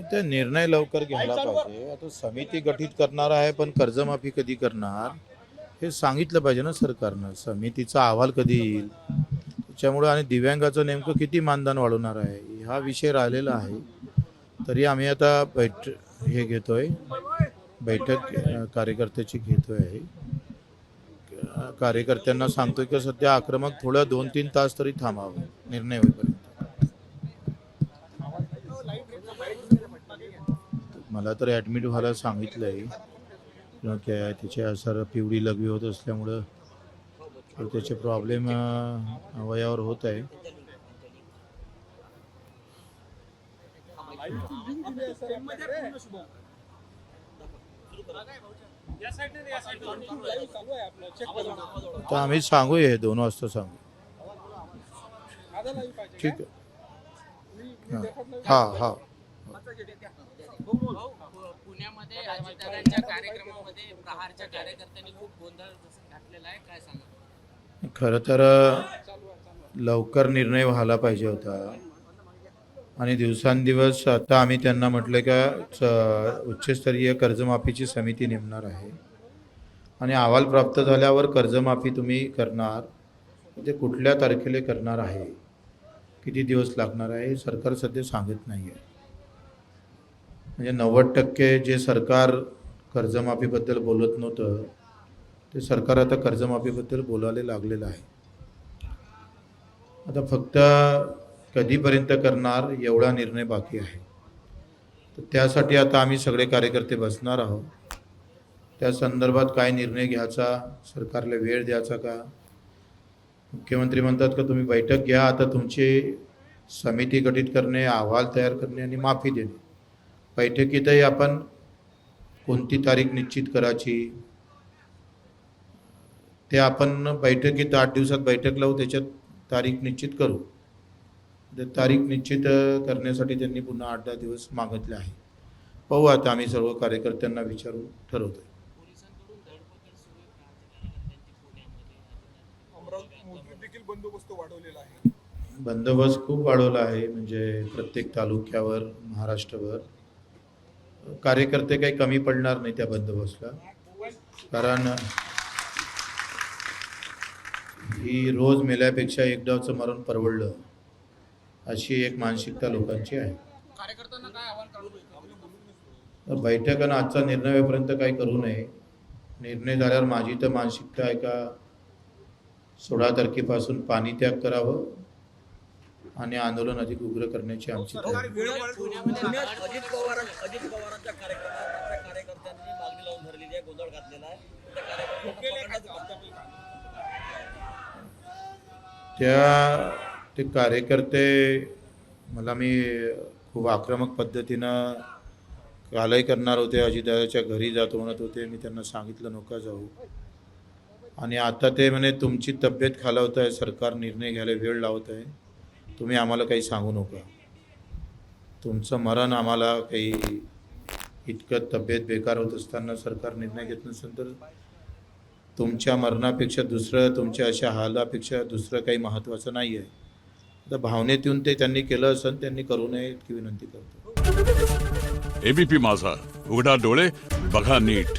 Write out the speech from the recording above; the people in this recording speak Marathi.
नाही ते निर्णय लवकर घ्यायला पाहिजे. आता समिती गठीत करणार आहे पण कर्जमाफी कधी करणार? हे सांगितलं पाहिजे ना सरकारनं. समितीचा अहवाल कधी येईल? त्याच्यामुळे आणि दिव्यांगाचं नेमकं किती मानधन वाढवणार आहे? हा विषय राहिलेला आहे. तरी आम्ही आता बैठ हे घेतोय. बैठक कार्यकर्त्याची घेतोय. आहे कार्यकर्त्यांना सांगतोय की सध्या आक्रमक थोडं दोन तीन तास तरी थांबावं. निर्णय होईपर्यंत. मला तर ॲडमिट व्हायला सांगितलं आहे त्या काय त्याचे पिवळी लघवी होत असल्यामुळं त्याचे प्रॉब्लेम वयावर होत आहे. तर आम्ही सांगू हे दोन वाजता सांगू. ठीक आहे. हां हां. पुण्यामध्ये अजितदादांच्या कार्यक्रमामध्ये प्रहारच्या कार्यकर्त्यांनी खूप गोंधळ घातलेला आहे. काय सांगा खरं तर लवकर निर्णय व्हायला पाहिजे होता. आणि दिवसांदिवस आता आम्ही त्यांना म्हटलं का च- उच्चस्तरीय कर्जमाफीची समिती नेमणार आहे. आणि अहवाल प्राप्त झाल्यावर कर्जमाफी तुम्ही करणार. ते कुठल्या तारखेला करणार आहे? किती दिवस लागणार आहे? हे सरकार सध्या सांगत नाही आहे म्हणजे नव्वद टक्के जे सरकार कर्जमाफीबद्दल बोलत नव्हतं ते सरकार आता कर्जमाफीबद्दल बोलायला लागलेलं आहे. आता फक्त कधीपर्यंत करणार एवढा निर्णय बाकी आहे. तर त्यासाठी आता आम्ही सगळे कार्यकर्ते बसणार आहोत. त्या संदर्भात काय निर्णय घ्यायचा सरकारला वेळ द्यायचा का? मुख्यमंत्री म्हणतात का तुम्ही बैठक घ्या आता तुमची समिती गठीत करणे अहवाल तयार करणे आणि माफी देणे. बैठकीतही आपण कोणती तारीख निश्चित करायची? ते आपण बैठकीत आठ दिवसात बैठक लावू त्याच्यात तारीख निश्चित करू. तर तारीख निश्चित करण्यासाठी त्यांनी पुन्हा आठ दहा दिवस मागितले आहे पाहू आता आम्ही सर्व कार्यकर्त्यांना विचारू ठरवतोय. आहे. बंदोबस्त खूप वाढवला आहे. म्हणजे प्रत्येक तालुक्यावर महाराष्ट्रभर. कार्यकर्ते काही कमी पडणार नाही त्या बंदोबस्तला. कारण ही रोज मेल्यापेक्षा एक डावचं मरण परवडलं अशी एक मानसिकता लोकांची आहे. कार्यकर्त्यांना काय आव्हान काढू तर बैठक आणि आजचा निर्णय होईपर्यंत काही करू नये. निर्णय झाल्यावर माझी तर मानसिकता आहे का? सोळा तारखेपासून पाणी त्याग करावं. आणि आंदोलन अधिक उग्र करण्याची आमची पुण्यात अजित पवार अजित पवारांच्या कार्यकर्त्यांच्या कार्यकर्त्यांनी मागणी लावून धरलेली आहे गोंधळ घातलेला आहे. त्या कार्यकर्त्यांना. त्या ते कार्यकर्ते मला मी खूप आक्रमक पद्धतीनं कालही करणार होते अजितदादाच्या घरी जातो म्हणत होते मी त्यांना सांगितलं नका जाऊ. आणि आता ते म्हणे तुमची तब्येत खालावत आहे सरकार निर्णय घ्यायला वेळ लावत आहे. तुम्ही आम्हाला काही सांगू नका. तुमचं मरण आम्हाला काही इतकं तब्येत बेकार होत असताना सरकार निर्णय घेत नसेल तर तुमच्या मरणापेक्षा दुसरं तुमच्या अशा हालापेक्षा दुसरं काही महत्त्वाचं नाही आहे. आता भावनेत येऊन ते त्यांनी केलं असेल त्यांनी करू नये इतकी विनंती करतो. एबीपी माझा. उघडा डोळे बघा नीट.